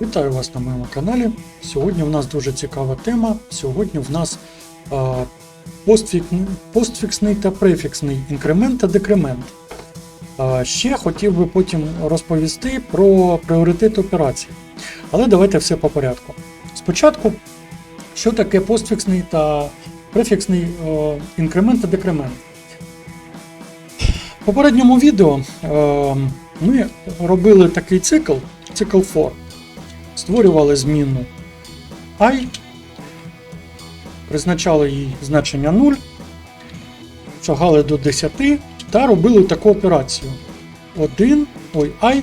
Вітаю вас на моєму каналі. Сьогодні в нас дуже цікава тема. Сьогодні в нас а, постфік- постфіксний та префіксний інкремент та декремент. А, ще хотів би потім розповісти про пріоритет операцій. Але давайте все по порядку. Спочатку, що таке постфіксний та префіксний о, інкремент та декремент. В попередньому відео е, ми робили такий цикл, цикл for. Створювали змінну i, призначали їй значення 0, шагали до 10 та робили таку операцію. 1, ой, i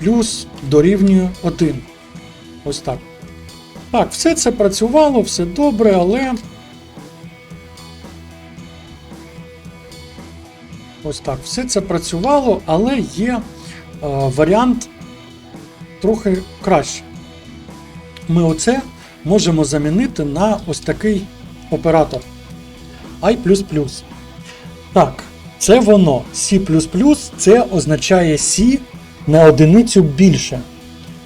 плюс дорівнює 1. Ось так. Так, все це працювало, все добре, але. Ось так, все це працювало, але є е, варіант трохи краще. Ми оце можемо замінити на ось такий оператор i. Так, це воно. C це означає C на одиницю більше.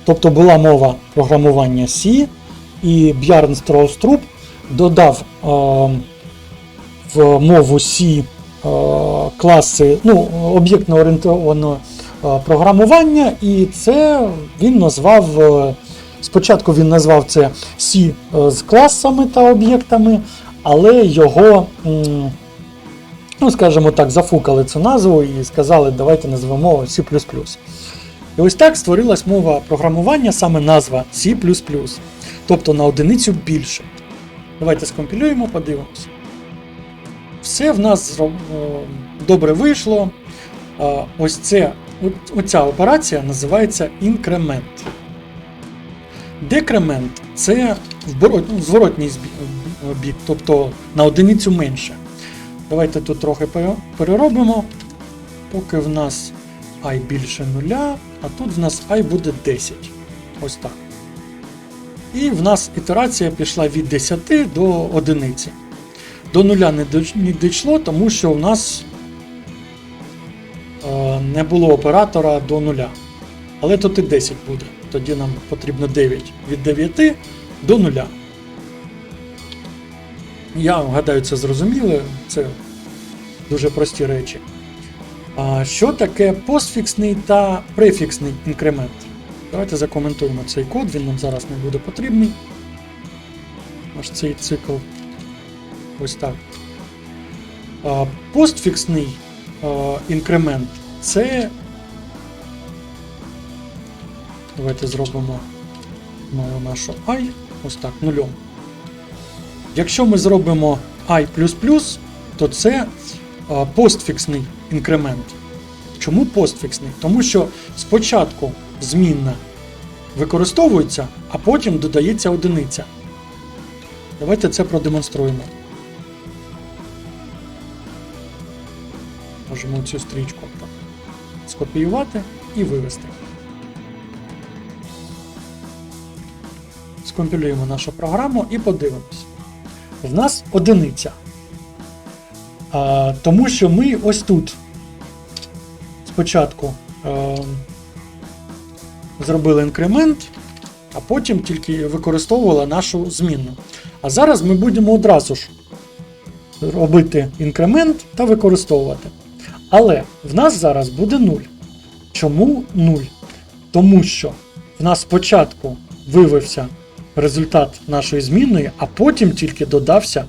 Тобто була мова програмування C, і Бjarn Строуструп додав е, в мову C е, класи ну, об'єктно орієнтоване е, програмування, і це він назвав. е, Спочатку він назвав це C е, з класами та об'єктами, але його, ну скажімо так, зафукали цю назву і сказали, давайте назвемо C. І ось так створилась мова програмування, саме назва C. Тобто на одиницю більше. Давайте скомпілюємо, подивимося. Все в нас е, добре вийшло. Е, Ось це, оця операція називається інкремент. Декремент це зворотній бік, тобто на одиницю менше. Давайте тут трохи переробимо. Поки в нас і більше нуля, а тут в нас і буде 10. Ось так. І в нас ітерація пішла від 10 до 1. До нуля не дійшло, тому що в нас не було оператора до нуля. Але тут і 10 буде. Тоді нам потрібно 9. Від 9 до 0. Я гадаю, це зрозуміло. Це дуже прості речі. А що таке постфіксний та префіксний інкремент? Давайте закоментуємо цей код, він нам зараз не буде потрібний. Аж цей цикл. Ось так. Постфіксний інкремент це. Давайте зробимо знову нашу i. Ось так, нульом. Якщо ми зробимо i, то це постфіксний інкремент. Чому постфіксний? Тому що спочатку змінна використовується, а потім додається одиниця. Давайте це продемонструємо. Можемо цю стрічку так скопіювати і вивести. Скомпілюємо нашу програму і подивимось. В нас одиниця. А, тому що ми ось тут спочатку е, зробили інкремент, а потім тільки використовували нашу змінну. А зараз ми будемо одразу ж робити інкремент та використовувати. Але в нас зараз буде 0. Чому 0? Тому що в нас спочатку виявився результат нашої змінної, а потім тільки додався,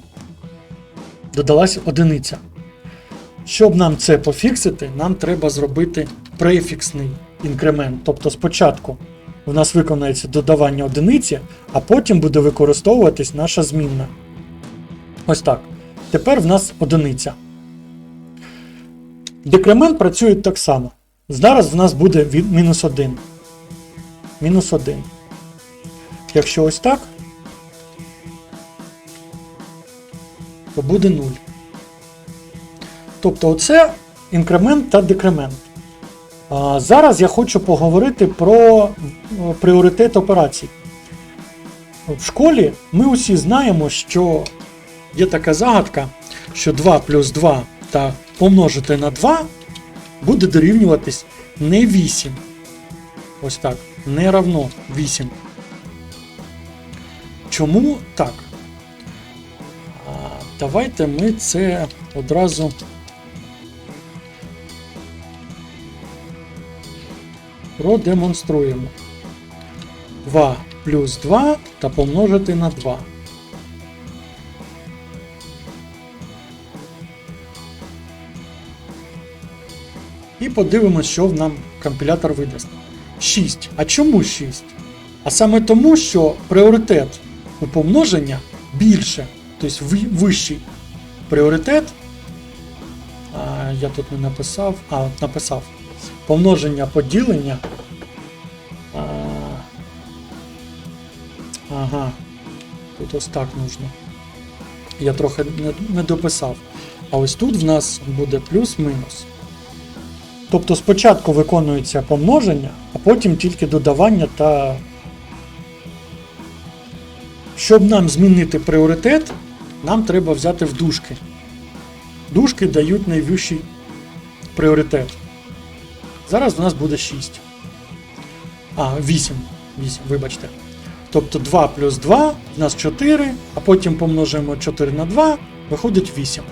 додалась одиниця. Щоб нам це пофіксити, нам треба зробити префіксний інкремент. Тобто спочатку у нас виконається додавання одиниці, а потім буде використовуватись наша змінна. Ось так. Тепер в нас одиниця. Декремент працює так само. Зараз в нас буде мінус 1. Мінус 1. Якщо ось так, то буде 0. Тобто оце інкремент та декремент. А, зараз я хочу поговорити про е, пріоритет операцій. В школі ми усі знаємо, що є така загадка, що 2 плюс 2 та помножити на 2 буде дорівнюватись не 8. Ось так. не равно 8. Чому так? А, давайте ми це одразу. Продемонструємо. 2 плюс 2 та помножити на 2. І подивимось, що нам компілятор видасть. 6. А чому 6? А саме тому, що пріоритет у помноження більше, тобто вищий пріоритет. А, я тут не написав. А, написав. Помноження поділення. А, ага. Тут ось так нужно. Я трохи не, дописав. А ось тут в нас буде плюс-мінус. Тобто спочатку виконується помноження, а потім тільки додавання та. Щоб нам змінити пріоритет, нам треба взяти в дужки. Дужки дають найвищий пріоритет. Зараз у нас буде 6. А, 8. 8, вибачте. Тобто 2 плюс 2 у нас 4, а потім помножуємо 4 на 2, виходить 8.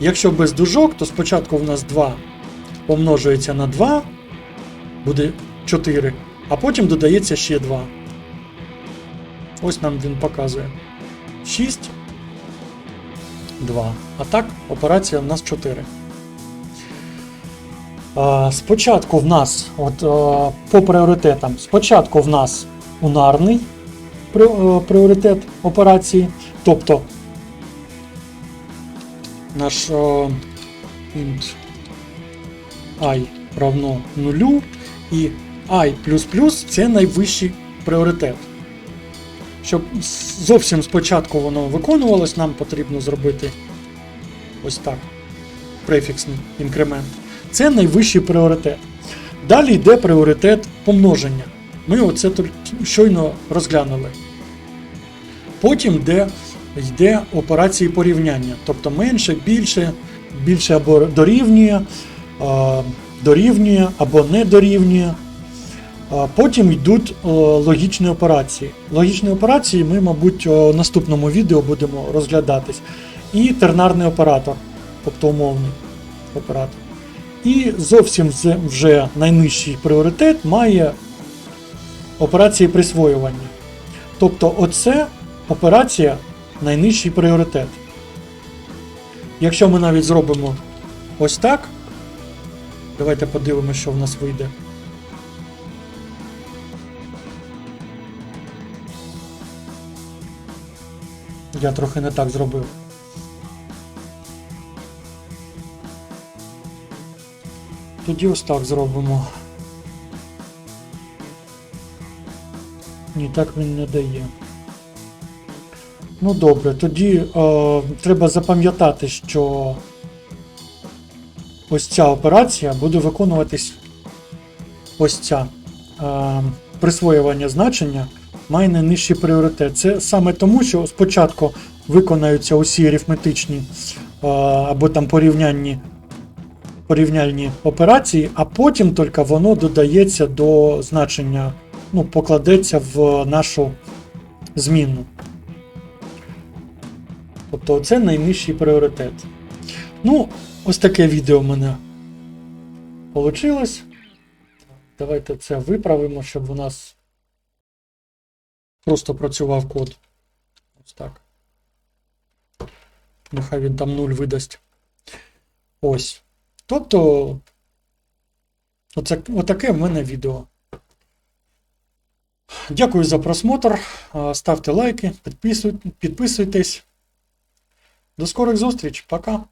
Якщо без дужок, то спочатку в нас 2 помножується на 2, буде 4, а потім додається ще 2. Ось нам він показує. 6, 2. А так, операція в нас 4. Спочатку в нас, от по пріоритетам, спочатку в нас унарний е, пріоритет операції, тобто наш е, int i равно нулю і і це найвищий пріоритет. Щоб зовсім спочатку воно виконувалось, нам потрібно зробити ось так. Префіксний інкремент. Це найвищий пріоритет. Далі йде пріоритет помноження. Ми оце щойно розглянули. Потім йде, йде операції порівняння. Тобто менше, більше, більше або дорівнює, дорівнює або не дорівнює. Потім йдуть е, логічні операції. Логічні операції ми, мабуть, у наступному відео будемо розглядатись. І тернарний оператор, тобто умовний оператор. І зовсім вже найнижчий пріоритет має операції присвоювання. Тобто, оце операція найнижчий пріоритет. Якщо ми навіть зробимо ось так, давайте подивимося, що в нас вийде. Я трохи не так зробив. Тоді ось так зробимо. Ні, так він не дає. Ну добре, тоді е, треба запам'ятати, що ось ця операція буде виконуватись ось ця е, присвоювання значення має найнижчий пріоритет. Це саме тому, що спочатку виконаються усі арифметичні е, або там порівнянні, порівняльні операції, а потім тільки воно додається до значення, ну, покладеться в нашу змінну. Тобто це найнижчий пріоритет. Ну, ось таке відео в мене вийшло. Давайте це виправимо, щоб у нас просто працював код. Ось так. Нехай він там 0 видасть. Ось. Тобто, оце, отаке в мене відео. Дякую за просмотр. Ставте лайки, підписуйтесь. До скорих зустріч. Пока.